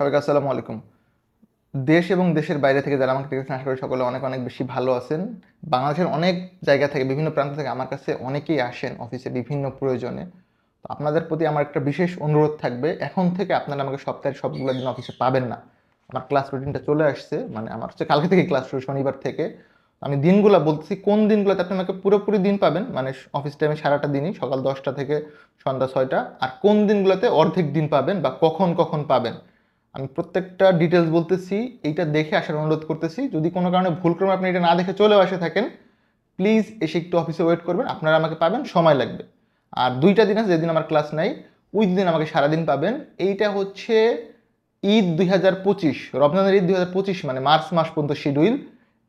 সবাইকে আসসালামু আলাইকুম। দেশ এবং দেশের বাইরে থেকে যারা আমাকে দেখেছেন আশা করি সকলে অনেক অনেক বেশি ভালো আছেন। বাংলাদেশের অনেক জায়গা থেকে, বিভিন্ন প্রান্ত থেকে আমার কাছে অনেকেই আসেন অফিসে বিভিন্ন প্রয়োজনে। তো আপনাদের প্রতি আমার একটা বিশেষ অনুরোধ থাকবে, এখন থেকে আপনারা আমাকে সপ্তাহের সবগুলো দিন অফিসে পাবেন না। আমার ক্লাস রুটিনটা চলে আসছে মানে আমার হচ্ছে কালকে থেকে ক্লাস শুরু, শনিবার থেকে। আমি দিনগুলো বলছি কোন দিনগুলোতে আপনি আমাকে পুরোপুরি দিন পাবেন? মানে অফিস টাইমে সারাটা দিনই, সকাল দশটা থেকে সন্ধ্যা ছয়টা। আর কোন দিনগুলোতে অর্ধেক দিন পাবেন বা কখন কখন পাবেন? আমি প্রত্যেকটা ডিটেলস বলতেছি, এইটা দেখে আসার অনুরোধ করতেছি। যদি কোনো কারণে ভুলক্রমে আপনি এটা না দেখে চলেও আসে থাকেন প্লিজ এসে একটু অফিসে ওয়েট করবেন, আপনারা আমাকে পাবেন, সময় লাগবে। আর দুইটা দিন আছে যেদিন আমার ক্লাস নাই, ওই দিন আমাকে সারাদিন পাবেন। এইটা হচ্ছে ঈদ দুই হাজার পঁচিশ, রমজানের ঈদ দুই হাজার পঁচিশ মানে মার্চ মাস পর্যন্ত শিডিউল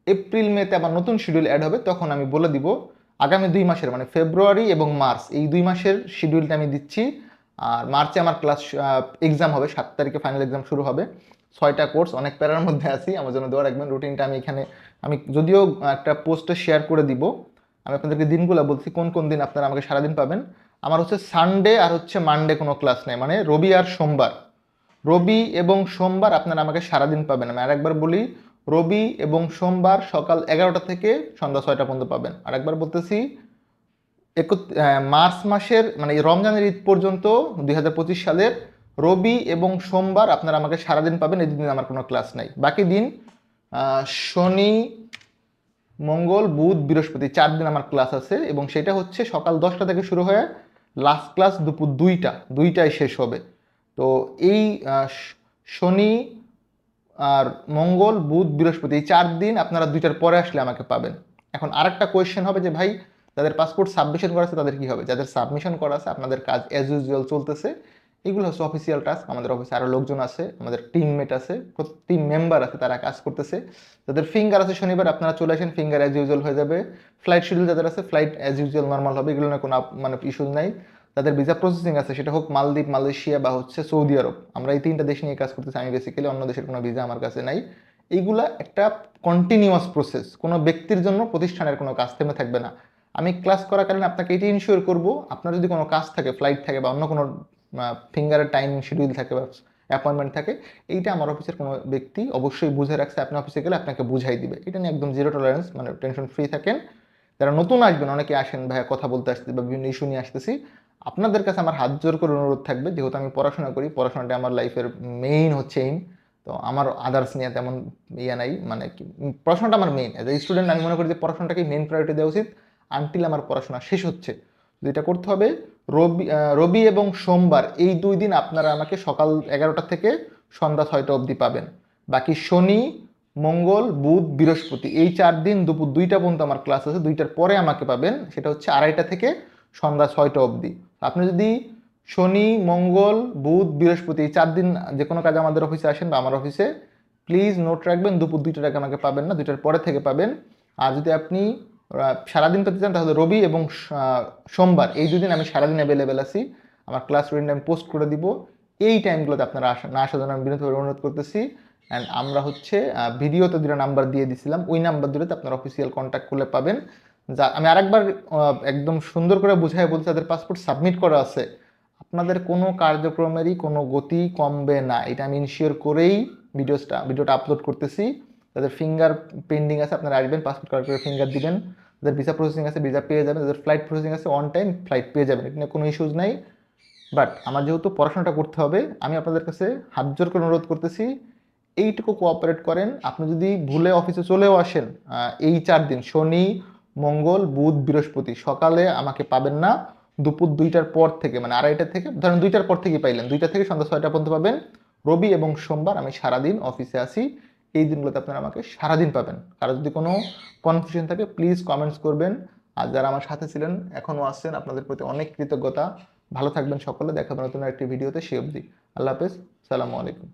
এপ্রিল, মেতে আবার নতুন শিডিউল অ্যাড হবে, তখন আমি বলে দিব, আগামী দুই মাসের মানে ফেব্রুয়ারি এবং মার্চ, এই দুই মাসের শিডিউলটা আমি দিচ্ছি। আর মার্চে আমার ক্লাস এক্সাম হবে, সাত তারিখে ফাইনাল এক্সাম শুরু হবে। ছয়টা কোর্স অনেক প্যারার মধ্যে আছি। আমার জন্য দোয়া রাখবেন রুটিনটা আমি এখানে, আমি যদিও একটা পোস্টে শেয়ার করে দিব। আমি আপনাদেরকে দিনগুলো বলছি, কোন কোন দিন আপনারা আমাকে সারাদিন পাবেন। আমার হচ্ছে সানডে আর হচ্ছে মানডে কোনো ক্লাস নেই। মানে রবি আর সোমবার। রবি এবং সোমবার আপনারা আমাকে সারাদিন পাবেন। আমি আরেকবার বলি, রবি এবং সোমবার সকাল এগারোটা থেকে সন্ধ্যা ছয়টা পর্যন্ত পাবেন। আরেকবার বলতেছি মার্চ মাসের মানে রমজানের ঈদ পর্যন্ত দুই হাজার পঁচিশ সালের রবি এবং সোমবার আপনারা আমাকে সারাদিন পাবেন, এই আমার কোনো ক্লাস নাই। বাকি দিন শনি, মঙ্গল, বুধ, বৃহস্পতি, চার দিন আমার ক্লাস আছে এবং সেটা হচ্ছে সকাল দশটা থেকে শুরু হয়ে লাস্ট ক্লাস দুপুর দুইটা, দুইটায় শেষ হবে। তো এই শনি আর মঙ্গল, বুধ, বৃহস্পতি, এই চার দিন আপনারা দুইটার পরে আসলে আমাকে পাবেন। এখন আরেকটা কোয়েশ্চেন হবে যে ভাই যাদের পাসপোর্ট সাবমিশন করা আছে, তাদের কি হবে? যাদের সাবমিশন করা আছে, আপনাদের কাজ অ্যাজ ইউজুয়াল চলতেছে। এগুলো হচ্ছে অফিসিয়াল টাস্ক আমাদের অফিসে আরও লোকজন আছে, আমাদের টিমমেট আছে টিম মেম্বার আছে, তারা কাজ করতেছে। যাদের ফিঙ্গার আছে শনিবার, আপনারা চলে আসেন ফিঙ্গার অ্যাজ ইউজুয়াল হয়ে যাবে। ফ্লাইট শিডিউল যাদের আছে ফ্লাইট অ্যাজ ইউজুয়াল নর্মাল হবে, এগুলো নিয়ে কোনো মানে ইস্যু নাই। তাদের ভিসা প্রসেসিং আছে, সেটা হোক মালদ্বীপ, মালয়েশিয়া বা হচ্ছে সৌদি আরব। আমরা এই তিনটা দেশ নিয়ে কাজ করতেছি, আমি বেসিক্যালি অন্য দেশের কোনো ভিসা আমার কাছে নাই। এইগুলা একটা কন্টিনিউয়াস প্রসেস কোনো ব্যক্তির জন্য প্রতিষ্ঠানের কোনো কাজ থেমে থাকবে না। আমি ক্লাস করাকালীন আপনাকে এটি ইনশিওর করব, আপনার যদি কোনো কাজ থাকে ফ্লাইট থাকে বা অন্য কোনো ফিঙ্গারের টাইম শিডিউল থাকে বা অ্যাপয়েন্টমেন্ট থাকে, এইটা আমার অফিসের কোনো ব্যক্তি অবশ্যই বুঝে রাখছে, আপনি অফিসে গেলে আপনাকে বুঝাই দিবে। এটা নিয়ে একদম জিরো টলারেন্স মানে টেনশন ফ্রি থাকেন। যারা নতুন আসবেন, অনেকে আসেন, ভাইয়া কথা বলতে আসতে বা বিভিন্ন ইস্যু নিয়ে আসতেছি, আপনাদের কাছে আমার হাত জোর করে অনুরোধ থাকবে। যেহেতু আমি পড়াশোনা করি, পড়াশোনাটা আমার লাইফের মেইন হচ্ছে এইম তো আমার আদার্স নিয়ে তেমন ইয়ে নাই মানে কি, পড়াশোনাটা আমার মেইন অ্যাজ এ স্টুডেন্ট আমি মনে করি যে পড়াশোনাটাকে মেইন প্রায়োরিটি দেওয়া উচিত। আনটিল আমার পড়াশোনা শেষ হচ্ছে। এটা করতে হবে, রবি রবি এবং সোমবার, এই দুই দিন আপনারা আমাকে সকাল এগারোটা থেকে সন্ধ্যা ছয়টা অবধি পাবেন। বাকি শনি, মঙ্গল, বুধ, বৃহস্পতি, এই চার দিন দুপুর দুইটা পর্যন্ত আমার ক্লাস আছে, দুইটার পরে আমাকে পাবেন, সেটা হচ্ছে আড়াইটা থেকে সন্ধ্যা ছয়টা অবধি। আপনি যদি শনি, মঙ্গল, বুধ, বৃহস্পতি, এই চার দিন যে কোনো কাজে আমাদের অফিসে আসেন বা আমার অফিসে প্লিজ নোট রাখবেন, দুপুর দুইটার আগে আমাকে পাবেন না, দুইটার পরে থেকে পাবেন। আর যদি আপনি সারাদিন পেতে চান তাহলে রবি এবং সোমবার এই দুদিন আমি সারাদিন অ্যাভেলেবেল আছি। আমার ক্লাস রুটিন আমি পোস্ট করে দিব। এই টাইমগুলোতে আপনারা আসা, না আসার জন্য আমি বিনীতভাবে অনুরোধ করতেছি। অ্যান্ড আমরা হচ্ছে ভিডিওতে দুটো নাম্বার দিয়ে দিছিলাম। ওই নাম্বার দুটোতে আপনারা অফিসিয়াল কন্ট্যাক্ট করলে পাবেন। যা, আমি আরেকবার একদম সুন্দর করে বুঝাই বলছি তাদের পাসপোর্ট সাবমিট করা আছে, আপনাদের কোনো কার্যক্রমেরই কোনো গতি কমবে না। এটা আমি ইনশিওর করেই ভিডিওসটা ভিডিওটা আপলোড করতেছি। তাদের ফিঙ্গার পেন্ডিং আছে, আপনারা আসবেন পাসপোর্ট কার্ড করে ফিঙ্গার দিবেন। তাদের ভিসা প্রসেসিং আছে ভিসা পেয়ে যাবেন। তাদের ফ্লাইট প্রসেসিং আছে অন টাইম ফ্লাইট পেয়ে যাবেন। এটা কোনো ইস্যুজ নাই। বাট আমার যেহেতু পড়াশোনাটা করতে হবে, আমি আপনাদের কাছে হাত জোর করে অনুরোধ করতেছি, এইটুকু কোঅপারেট করেন। আপনি যদি ভুলে অফিসে চলেও আসেন এই চার দিন, শনি, মঙ্গল, বুধ, বৃহস্পতি, সকালে আমাকে পাবেন না। দুপুর দুইটার পর থেকে মানে আড়াইটা থেকে, ধরেন দুইটার পর থেকেই পাইলেন। দুইটা থেকে সন্ধ্যা ছয়টা পর্যন্ত পাবেন। রবি এবং সোমবার আমি সারাদিন অফিসে আসি এই দিনগুলোতে আপনারা আমাকে সারাদিন পাবেন। কারও যদি কোনো কনফিউশন থাকে প্লিজ কমেন্টস করবেন। আর যারা আমার সাথে ছিলেন, এখনও আসছেন আপনাদের প্রতি অনেক কৃতজ্ঞতা। ভালো থাকবেন সকলে দেখাবেন নতুন একটি ভিডিওতে সে অবধি। আল্লাহ হাফেজ, সালামু আলাইকুম।